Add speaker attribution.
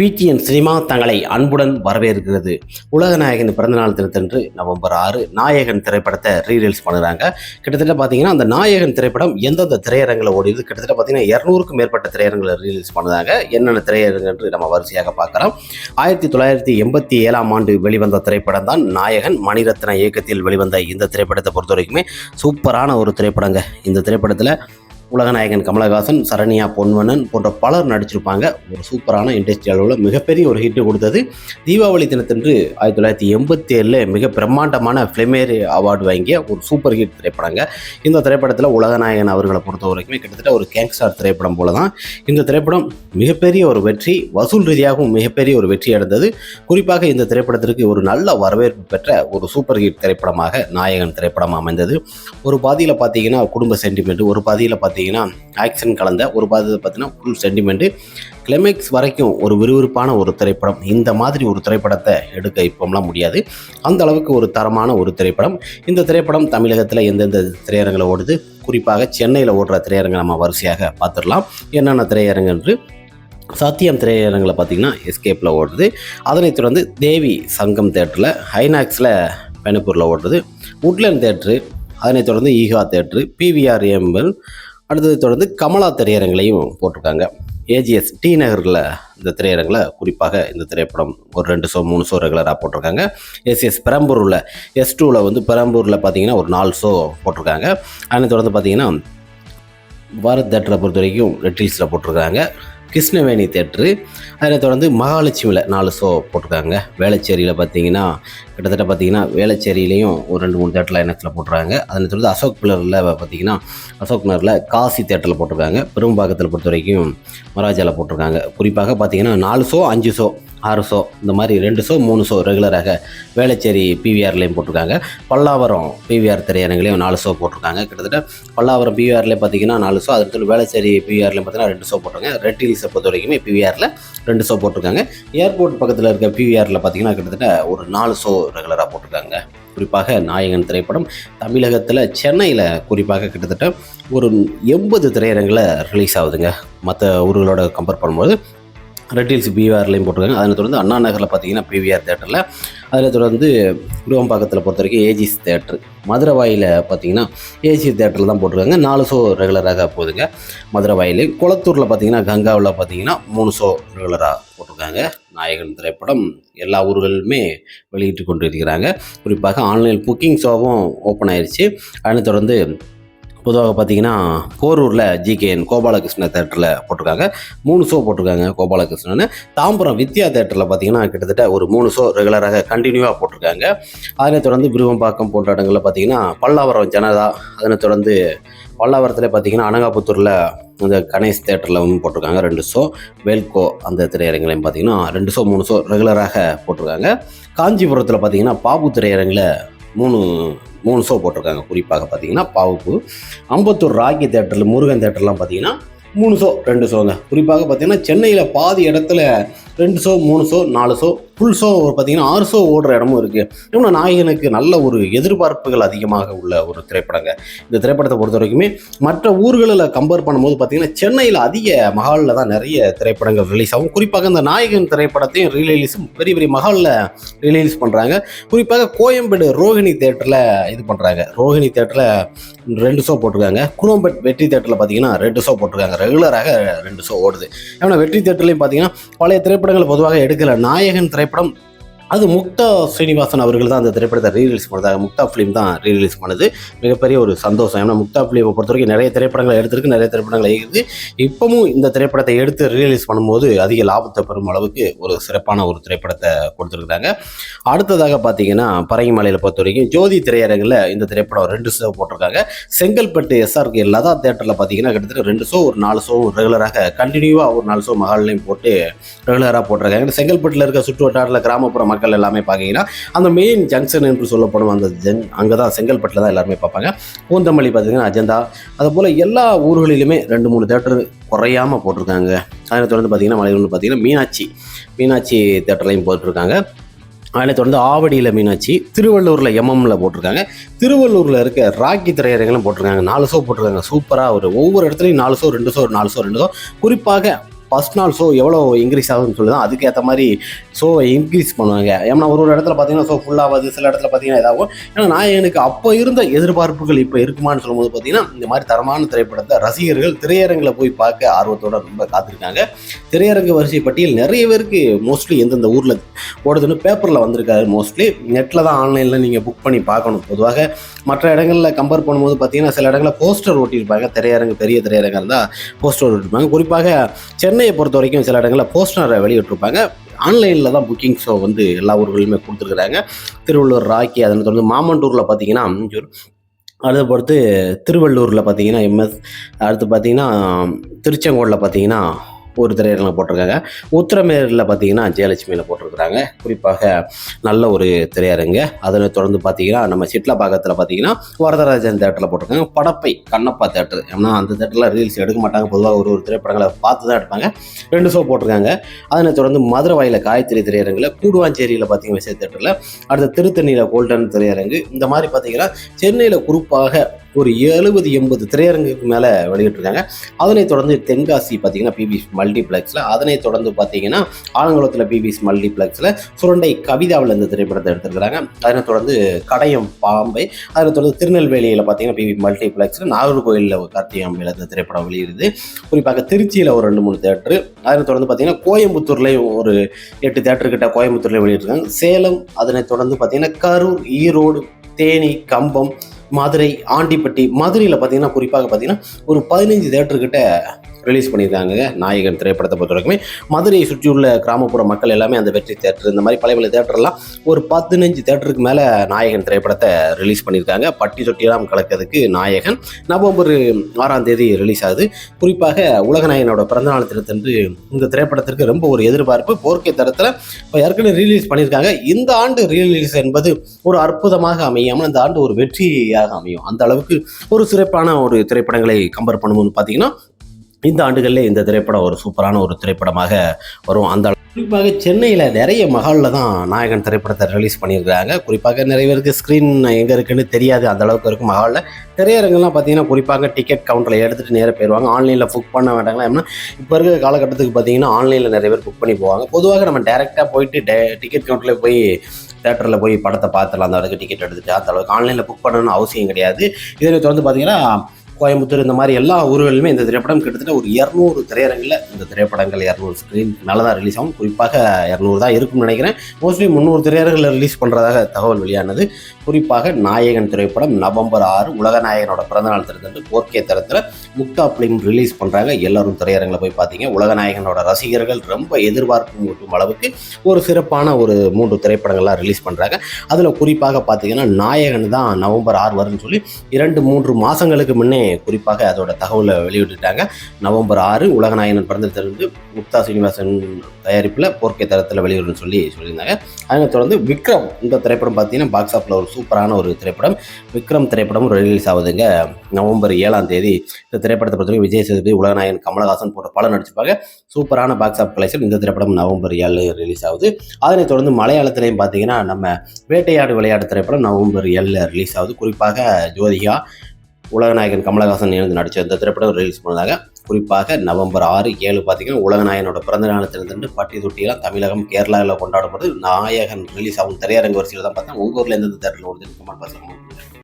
Speaker 1: PTN cinema தங்களை அன்புடன் வரவேற்கிறது. உலகநாயகன் பிறந்தநாள் தினத்தன்று நவம்பர் ஆறு நாயகன் திரைப்படத்தை ரீரீல்ஸ் பண்ணுறாங்க. கிட்டத்தட்ட பார்த்தீங்கன்னா அந்த நாயகன் திரைப்படம் எந்தெந்த திரையரங்கில் ஓடிது கிட்டத்தட்ட பார்த்தீங்கன்னா இரநூறுக்கும் மேற்பட்ட திரையரங்களை ரீரீல்ஸ் பண்ணுறாங்க. என்னென்ன திரையரங்கு என்று நம்ம வரிசையாக பார்க்கலாம் ஆயிரத்தி தொள்ளாயிரத்தி எண்பத்தி ஏழாம் ஆண்டு வெளிவந்த திரைப்படம் தான் நாயகன். மணிரத்ன இயக்கத்தில் வெளிவந்த இந்த திரைப்படத்தை பொறுத்த வரைக்குமே சூப்பரான ஒரு திரைப்படங்க. இந்த திரைப்படத்தில் உலகநாயகன் கமலஹாசன் சரண்யா பொன்வனன் போன்ற பலர் நடிச்சிருப்பாங்க. ஒரு சூப்பரான இண்டஸ்ட்ரி அளவில் மிகப்பெரிய ஒரு ஹிட் கொடுத்தது. தீபாவளி தினத்தன்று ஆயிரத்தி தொள்ளாயிரத்தி எண்பத்தி ஏழில் மிக பிரம்மாண்டமான ஃபிலிமேர் அவார்டு வாங்கிய ஒரு சூப்பர் ஹிட் திரைப்படங்க. இந்த திரைப்படத்தில் உலகநாயகன் அவர்களை பொறுத்த வரைக்கும் கிட்டத்தட்ட ஒரு கேங்ஸ்டார் திரைப்படம் போல தான் இந்த திரைப்படம் மிகப்பெரிய ஒரு வெற்றி வசூல் ரீதியாகவும் மிகப்பெரிய ஒரு வெற்றி அடைந்தது. குறிப்பாக இந்த திரைப்படத்திற்கு ஒரு நல்ல வரவேற்பு பெற்ற ஒரு சூப்பர் ஹிட் திரைப்படமாக நாயகன் திரைப்படம் அமைந்தது. ஒரு பாதியில் பார்த்தீங்கன்னா குடும்ப சென்டிமெண்ட் ஒரு பாதியில் பார்த்தீங்கன்னா ஆக்ஷன் கலந்த ஒரு பாதியில் பார்த்தீங்கன்னா ஃபுல் சென்டிமெண்ட்டு கிளைமேக்ஸ் வரைக்கும் ஒரு விறுவிறுப்பான ஒரு திரைப்படம். இந்த மாதிரி ஒரு திரைப்படத்தை எடுக்க இப்போம்லாம் முடியாது. அந்த அளவுக்கு ஒரு தரமான ஒரு திரைப்படம். இந்த திரைப்படம் தமிழகத்தில் எந்தெந்த திரையரங்கில் ஓடுது? குறிப்பாக சென்னையில் ஓடுற திரையரங்கை நம்ம வரிசையாக பார்த்துடலாம். என்னென்ன திரையரங்கு என்று சத்தியம் திரையரங்கில் பார்த்தீங்கன்னா எஸ்கேப்பில் ஓடுது. அதனைத் தொடர்ந்து தேவி சங்கம் தேட்டரில் ஹைனாக்ஸில் பெனப்பூரில் ஓடுறது உட்லேண்ட் தேட்ரு அதனைத் தொடர்ந்து ஈகா தேட்ரு பிவிஆர் எம்எல் அடுத்தது தொடர்ந்து கமலா திரையரங்களையும் போட்டிருக்காங்க. ஏஜிஎஸ் டி நகரில் இந்த திரையரங்கில் குறிப்பாக இந்த திரைப்படம் ஒரு ரெண்டு ஷோ மூணு ஷோ ரெகுலராக போட்டிருக்காங்க. எஸ்எஸ் பெரம்பூரில் எஸ் டூவில் வந்து பெரம்பூரில் பார்த்தீங்கன்னா ஒரு நாலு ஷோ போட்டிருக்காங்க. அதனை தொடர்ந்து பார்த்தீங்கன்னா பாரத் தேட்டரை பொறுத்த வரைக்கும் ரெட்டில்ஸில் போட்டிருக்காங்க. கிருஷ்ணவேணி தேட்ரு. அதில் தொடர்ந்து மகாலட்சுமியில் நாலு ஷோ போட்டிருக்காங்க. வேளச்சேரியில் பார்த்தீங்கன்னா கிட்டத்தட்ட பார்த்தீங்கன்னா வேளச்சேரியிலையும் ஒரு ரெண்டு மூணு தேட்டரில் இனத்தில் போட்டுருக்காங்க. அதனை தொடர்ந்து அசோக் பில்லரில் பார்த்தீங்கன்னா அசோக் நகரில் காசி தேட்டரில் போட்டிருக்காங்க. பெரும்பாக்கத்தில் பொறுத்த வரைக்கும் மராஜாவில் போட்டிருக்காங்க. குறிப்பாக பார்த்தீங்கன்னா நாலு ஷோ அஞ்சு ஷோ ஆறு ஷோ இந்த மாதிரி ரெண்டு ஷோ மூணு ஷோ ரெகுலராக வேளச்சேரி பிவிஆர்லேயும் போட்டிருக்காங்க. பல்லாவரம் பிவிஆர் திரையரங்குலையும் நாலு ஷோ போட்டிருக்காங்க. கிட்டத்தட்ட பல்லாவரம் பிவிஆர்லேயே பார்த்தீங்கன்னா நாலு ஷோ அதுக்கு வேளச்சேரி பிவிஆர்லேயும் பார்த்தீங்கன்னா ரெண்டு ஷோ போட்டிருக்காங்க. ரெட் பொறுத்த வரைக்குமே பிவிஆரில் ரெண்டு ஷோ போட்டிருக்காங்க. ஏர்போர்ட் பக்கத்தில் இருக்க பிவிஆரில் பார்த்தீங்கன்னா கிட்டத்தட்ட ஒரு நாலு ஷோ ரெகுலராக போட்டிருக்காங்க. குறிப்பாக நாயகன் திரைப்படம் தமிழகத்தில் சென்னையில் குறிப்பாக கிட்டத்தட்ட ஒரு எண்பது திரையரங்கில் ரிலீஸ் ஆகுதுங்க. மற்ற ஊர்களோட கம்பேர் பண்ணும்போது ரெட்டில்ஸ் பிவிஆர்லையும் போட்டிருக்காங்க. அதில் தொடர்ந்து அண்ணா நகரில் பார்த்தீங்கன்னா பிவிஆர் தேட்டரில் அதில் தொடர்ந்து விருவம்பாக்கத்தில் பொறுத்த வரைக்கும் ஏஜிஸ் தேட்டர் மதுரவாயில் பார்த்தீங்கன்னா ஏஜி தேட்டரில் தான் போட்டிருக்காங்க. நாலு ஷோ ரெகுலராக போகுதுங்க. மதுரவாயில். குளத்தூரில் பார்த்தீங்கன்னா கங்காவில் பார்த்தீங்கன்னா மூணு ஷோ ரெகுலராக போட்டிருக்காங்க. நாயகன் திரைப்படம் எல்லா ஊர்களுமே வெளியிட்டு கொண்டு இருக்கிறாங்க குறிப்பாக ஆன்லைன் புக்கிங் ஷோவும் ஓப்பன் ஆயிடுச்சு அதனை தொடர்ந்து பொதுவாக பார்த்தீங்கன்னா போரூரில் ஜிகேஎன் கோபாலகிருஷ்ண தேட்டரில் போட்டிருக்காங்க. மூணு ஷோ போட்டிருக்காங்க கோபாலகிருஷ்ணன் தாம்பரம் வித்யா தேட்டரில் பார்த்தீங்கன்னா கிட்டத்தட்ட ஒரு மூணு ஷோ ரெகுலராக கண்டினியூவாக போட்டிருக்காங்க. அதனை தொடர்ந்து விருவம்பாக்கம் போன்ற இடங்களில் பார்த்தீங்கன்னா பல்லாவரம் ஜனதா அதனை தொடர்ந்து பல்லாவரத்தில் பார்த்தீங்கன்னா அனகாபுத்தூரில் அந்த கணேஷ் தேட்டரில் போட்டிருக்காங்க. ரெண்டு ஷோ வேல்கோ அந்த திரையரங்கிலையும் பார்த்தீங்கன்னா ரெண்டு ஷோ மூணு ஷோ ரெகுலராக போட்டிருக்காங்க. காஞ்சிபுரத்தில் பார்த்தீங்கன்னா பாபு திரையரங்கில் மூணு மூணு ஷோ போட்டிருக்காங்க. குறிப்பாக பார்த்தீங்கன்னா பாவப்பு அம்பத்தூர் ராக்கி தேட்டரில் முருகன் தேட்டர்லாம் பார்த்தீங்கன்னா மூணு ஷோ ரெண்டு ஷோங்க குறிப்பாக பார்த்தீங்கன்னா சென்னையில் பாதி இடத்துல ரெண்டு ஷோ மூணு ஷோ நாலு ஷோ ஃபுல் ஷோ ஒரு பார்த்தீங்கன்னா ஆறு ஷோ ஓடுற இடமும் இருக்குது இன்னும் நாயகனுக்கு நல்ல ஒரு எதிர்பார்ப்புகள் அதிகமாக உள்ள ஒரு திரைப்படங்க. இந்த திரைப்படத்தை பொறுத்த வரைக்குமே மற்ற ஊர்களில் கம்பேர் பண்ணும்போது பார்த்தீங்கன்னா சென்னையில் அதிக மகாலில் தான் நிறைய திரைப்படங்கள் ரிலீஸ் ஆகும். குறிப்பாக இந்த நாயகன் திரைப்படத்தையும் ரீலீஸ் பெரிய பெரிய மகாலில் ரிலீஸ் பண்ணுறாங்க குறிப்பாக கோயம்பேடு ரோஹிணி தேட்டரில் இது பண்ணுறாங்க ரோஹிணி தேட்டரில் ரெண்டு ஷோ போட்டிருக்காங்க. குரோம்பேட் வெற்றி தேட்டரில் பார்த்தீங்கன்னா ரெண்டு ஷோ போட்டிருக்காங்க. ரெகுலராக ரெண்டு ஷோ ஓடுது. ஏன்னா வெற்றி தேட்டர்லையும் பார்த்தீங்கன்னா பழைய திரைப்படங்கள் பொதுவாக எடுக்கல. நாயகன் திரைப்படம் చెప్పడం அது முக்தா ஸ்ரீனிவாசன் அவர்கள் தான் அந்த திரைப்படத்தை ரீரிலீஸ் பண்ணதாக முக்தா ஃபிலிம் தான் ரீரிலீஸ் பண்ணுது. மிகப்பெரிய ஒரு சந்தோஷம். ஏன்னா முக்தா ஃபிலிமை பொறுத்த வரைக்கும் நிறைய திரைப்படங்களை எடுத்திருக்கு நிறைய திரைப்படங்கள் இருக்குது இப்போவும் இந்த திரைப்படத்தை எடுத்து ரீரிலீஸ் பண்ணும்போது அதிக லாபத்தை பெறும் அளவுக்கு ஒரு சிறப்பான ஒரு திரைப்படத்தை கொடுத்துருக்குறாங்க. அடுத்ததாக பார்த்தீங்கன்னா பரங்கிமலையில் பொறுத்த வரைக்கும் ஜோதி திரையரங்கில் இந்த திரைப்படம் ரெண்டு ஷோ போட்டிருக்காங்க. செங்கல்பட்டு எஸ்ஆர்கே லதா தேட்டரில் பார்த்தீங்கன்னா கிட்டத்தட்ட ரெண்டு ஷோ ஒரு நாலு ஷோ ரெகுலராக கண்டினியூவாக ஒரு நாலு ஷோ மகாலையும் போட்டு ரெகுலராக போட்டிருக்காங்க. செங்கல்பட்டில் இருக்க சுற்று வட்டாரத்தில் கிராமப்புற மக்கள் எல்லாமே பார்த்தீங்கன்னா அந்த மெயின் ஜங்ஷன் என்று சொல்லப்படும் அந்த ஜங் அங்கே தான் செங்கல்பட்டில் தான் எல்லாருமே பார்ப்பாங்க. பூந்தமல்லி பார்த்தீங்கன்னா அஜந்தா அதுபோல் எல்லா ஊர்களிலுமே ரெண்டு மூணு தேட்டர் குறையாமல் போட்டிருக்காங்க. அதனை தொடர்ந்து பார்த்தீங்கன்னா மலையூர்னு பார்த்தீங்கன்னா மீனாட்சி மீனாட்சி தேட்டர்லையும் போட்டிருக்காங்க. அதனை தொடர்ந்து ஆவடியில் மீனாட்சி திருவள்ளூரில் எம்எம்ல போட்டிருக்காங்க. திருவள்ளூரில் இருக்க ராக்கி திரையரங்களும் போட்டிருக்காங்க. நாலு ஷோ போட்டிருக்காங்க. சூப்பராக ஒரு ஒவ்வொரு இடத்துலையும் நாலு ஷோ ரெண்டு ஷோ நாலு ஷோ ரெண்டு ஷோ குறிப்பாக ஃபஸ்ட் நாள் ஷோ எவ்வளோ இன்க்ரீஸ் ஆகுதுன்னு சொல்லி தான் அதுக்கேற்ற மாதிரி ஷோவை இன்க்ரீஸ் பண்ணுவாங்க. ஏன்னா ஒரு ஒரு இடத்துல பார்த்தீங்கன்னா ஷோ ஃபுல்லாகாது சில இடத்துல பார்த்தீங்கன்னா இதாகும். ஏன்னா நான் எனக்கு அப்போ இருந்த எதிர்பார்ப்புகள் இப்போ இருக்குமான்னு சொல்லும்போது பார்த்தீங்கன்னா இந்த மாதிரி தரமான திரைப்படத்தை ரசிகர்கள் திரையரங்கில் போய் பார்க்க ஆர்வத்தோட ரொம்ப காத்திருக்காங்க. திரையரங்கு வரிசை பட்டியல் நிறைய பேருக்கு மோஸ்ட்லி எந்தெந்த ஊரில் ஓடுதுன்னு பேப்பரில் வந்திருக்காரு மோஸ்ட்லி நெட்டில் தான் ஆன்லைனில் நீங்கள் புக் பண்ணி பார்க்கணும். பொதுவாக மற்ற இடங்களில் கம்பேர் பண்ணும்போது பார்த்தீங்கன்னா சில இடங்களில் போஸ்டர் ஓட்டியிருப்பாங்க திரையரங்கு பெரிய திரையரங்கம் இருந்தால் போஸ்டர் ஓட்டியிருப்பாங்க குறிப்பாக சென்னையை பொறுத்த வரைக்கும் சில இடங்களில் போஸ்டரை வெளியிட்டிருப்பாங்க. ஆன்லைனில் தான் புக்கிங் ஷோ வந்து எல்லா ஊர்களுமே கொடுத்துருக்குறாங்க. திருவள்ளூர் ராக்கி அதனை தொடர்ந்து மாமண்டூரில் பார்த்தீங்கன்னா அடுத்து பொறுத்து திருவள்ளூரில் பார்த்தீங்கன்னா எம்எஸ் அடுத்து பார்த்தீங்கன்னா திருச்செங்கோடில் பார்த்தீங்கன்னா ஒரு திரையரங்கில் போட்டிருக்காங்க. உத்தரமேரில் பார்த்தீங்கன்னா ஜெயலட்சுமியில் போட்டிருக்கிறாங்க. குறிப்பாக நல்ல ஒரு திரையரங்க. அதனை தொடர்ந்து பார்த்தீங்கன்னா நம்ம சிட்லபாக்கத்தில் பார்த்தீங்கன்னா வரதராஜன் தேட்டரில் போட்டிருக்காங்க. படப்பை கண்ணப்பா தேட்டர் ஏன்னா அந்த தேட்டரில் ரீல்ஸ் எடுக்க மாட்டாங்க. பொதுவாக ஒரு ஒரு திரைப்படங்களை பார்த்து தான் எடுப்பாங்க. ரெண்டு ஷோ போட்டிருக்காங்க. அதனை தொடர்ந்து மதுரை வாயில காயத்ரி திரையரங்கில் கூடுவாஞ்சேரியில் பார்த்தீங்கன்னா விசை தேட்டரில் அடுத்து திருத்தணியில் கோல்டன் திரையரங்கு. இந்த மாதிரி பார்த்தீங்கன்னா சென்னையில் குறிப்பாக ஒரு எழுபது எண்பது திரையரங்குக்கு மேலே வெளியிட்டிருக்காங்க. அதனைத் தொடர்ந்து தென்காசி பார்த்தீங்கன்னா பிபிஎஸ் மல்டிப்ளெக்ஸில் அதனைத் தொடர்ந்து பார்த்தீங்கன்னா ஆலங்குளத்தில் பிபிஎஸ் மல்டிப்ளெக்ஸில் சுரண்டை கவிதாவில் இந்த திரைப்படத்தை எடுத்திருக்கிறாங்க. அதனைத் தொடர்ந்து கடையம் பாம்பை அதனைத் தொடர்ந்து திருநெல்வேலியில் பார்த்தீங்கன்னா பிவி மல்டிப்ளெக்ஸில் நாகர்கோயிலில் கார்த்திகாம்பியில் இந்த திரைப்படம் வெளியிடுது. குறிப்பாக திருச்சியில் ஒரு ரெண்டு மூணு தேட்டரு அதனைத் தொடர்ந்து பார்த்தீங்கன்னா கோயம்புத்தூர்லேயும் ஒரு எட்டு தேட்டருக்கிட்ட கோயம்புத்தூர்லேயும் வெளியிட்டிருக்காங்க. சேலம் அதனைத் தொடர்ந்து பார்த்தீங்கன்னா கரூர் ஈரோடு தேனி கம்பம் மதுரை ஆண்டிப்பட்டி மதுரையில் பார்த்தீங்கன்னா குறிப்பாக பார்த்தீங்கன்னா ஒரு பதினைஞ்சு தேட்டர்கிட்ட ரிலீஸ் பண்ணியிருக்காங்க. நாயகன் திரைப்படத்தை பொறுத்த வரைக்குமே மதுரையை சுற்றியுள்ள கிராமப்புற மக்கள் எல்லாமே அந்த வெற்றி தேட்டர் இந்த மாதிரி பழைய பழைய தேட்டர்லாம் ஒரு பதினஞ்சு தேட்டருக்கு மேலே நாயகன் திரைப்படத்தை ரிலீஸ் பண்ணியிருக்காங்க. பட்டி சொட்டியெல்லாம் கலக்கிறதுக்கு நாயகன். நவம்பர் ஆறாம் தேதி ரிலீஸ் ஆகுது. குறிப்பாக உலகநாயகனோட பிறந்தநாள் தினத்தன்று இந்த திரைப்படத்திற்கு ரொம்ப ஒரு எதிர்பார்ப்பு. போர்க்கை தரத்தில் இப்போ ஏற்கனவே ரிலீஸ் பண்ணியிருக்காங்க. இந்த ஆண்டு ரிலீஸ் என்பது ஒரு அற்புதமாக அமையாமல் இந்த ஆண்டு ஒரு வெற்றியாக அமையும். அந்த அளவுக்கு ஒரு சிறப்பான ஒரு திரைப்படங்களை கம்பேர் பண்ணும்போது பார்த்தீங்கன்னா இந்த ஆண்டுகளில் இந்த திரைப்படம் ஒரு சூப்பரான ஒரு திரைப்படமாக வரும். அந்த குறிப்பாக சென்னையில் நிறைய மகாலில் தான் நாயகன் திரைப்படத்தை ரிலீஸ் பண்ணியிருக்கிறாங்க. குறிப்பாக நிறைய பேருக்கு ஸ்க்ரீன் எங்கே இருக்குன்னு தெரியாது. அந்த அளவுக்கு இருக்கும் மகாலில் திரையரங்கெல்லாம் பார்த்தீங்கன்னா குறிப்பாக டிக்கெட் கவுண்டரில் எடுத்துகிட்டு நேராக போயிடுவாங்க ஆன்லைனில் புக் பண்ண வேண்டாங்களா ஏன்னா இப்போ இருக்கிற காலகட்டத்துக்கு பார்த்தீங்கன்னா ஆன்லைனில் நிறைய பேர் புக் பண்ணி போவாங்க. பொதுவாக நம்ம டேரெக்டாக போயிட்டு டே டிக்கெட் கவுண்டரில் போய் தேட்டரில் போய் படத்தை பார்த்துடலாம். அந்த அளவுக்கு டிக்கெட் எடுத்துட்டு அந்த அளவுக்கு ஆன்லைனில் புக் பண்ணணும்னு அவசியம் கிடையாது. இதனை தொடர்ந்து பார்த்தீங்கன்னா கோயம்புத்தூர் இந்த மாதிரி எல்லா ஊர்களிலுமே இந்த திரைப்படம் கிட்டத்தட்ட ஒரு இரநூறு திரையரங்கில் இந்த திரைப்படங்கள் இரநூறு ஸ்க்ரீன் மேலே தான் ரிலீஸ் ஆகும். குறிப்பாக இரநூறு தான் இருக்கும்னு நினைக்கிறேன். மோஸ்ட்லி முந்நூறு திரையரங்கில் ரிலீஸ் பண்ணுறதாக தகவல் வெளியானது. குறிப்பாக நாயகன் திரைப்படம் நவம்பர் ஆறு உலகநாயகனோட பிறந்தநாள் திறந்து போர்க்கே தரத்தில் முக்தா பிலிம் ரிலீஸ் பண்ணுறாங்க எல்லாரும் திரையரங்கில் போய் பார்த்தீங்க. உலகநாயகனோட ரசிகர்கள் ரொம்ப எதிர்பார்ப்பு மூட்டும் அளவுக்கு ஒரு சிறப்பான ஒரு மூன்று திரைப்படங்கள்லாம் ரிலீஸ் பண்ணுறாங்க அதில் குறிப்பாக பார்த்தீங்கன்னா நாயகன் தான் நவம்பர் ஆறு வரும்னு சொல்லி இரண்டு மூன்று மாதங்களுக்கு முன்னே குறிப்பாக அதோட தகவலை வெளியிட்டுட்டாங்க. நவம்பர் ஆறு உலகநாயகன் பிறந்ததிலிருந்து முக்தா சீனிவாசன் தயாரிப்பில் போர்க்கை தரத்தில் வெளியிடுன்னு சொல்லி சொல்லியிருந்தாங்க. அதனை தொடர்ந்து விக்ரம் இந்த திரைப்படம் பார்த்தீங்கன்னா பாக்ஸ் ஆஃபில் ஒரு சூப்பரான ஒரு திரைப்படம். விக்ரம் திரைப்படமும் ரிலீஸ் ஆகுதுங்க. நவம்பர் ஏழாம் தேதி. இந்த திரைப்படத்தை பொறுத்தவரைக்கும் விஜய் சேதுபதி உலகநாயகன் கமலஹாசன் போன்ற பல நடிச்சிருப்பாங்க. சூப்பரான பாக்ஸ் ஆஃப் கலெக்ஷன் இந்த திரைப்படம் நவம்பர் ஏழு ரிலீஸ் ஆகுது. அதனைத் தொடர்ந்து மலையாளத்திலையும் பார்த்தீங்கன்னா நம்ம வேட்டையாடு விளையாட்டு திரைப்படம் நவம்பர் ஏழில் ரிலீஸ் ஆகுது. குறிப்பாக ஜோதிகா உலகநாயகன் கமலஹாசன் இணைந்து நடித்த இந்த திரைப்படம் ரிலீஸ் பண்ணதாக குறிப்பாக நவம்பர் ஆறு ஏழு பார்த்தீங்கன்னா உலகநாயகனோட பிறந்த நாளத்திலிருந்து பட்டி தொட்டியெல்லாம் தமிழகம் கேரளாவில் கொண்டாடப்படுது. நாயகன் ரிலீஸ் ஆகும் திரையரங்கு வரிசையில் தான் பார்த்தா உங்கள் ஊரில் எந்தெந்த தேட்டரில் ஓடுதுன்னு கமெண்ட் பாக்ஸில்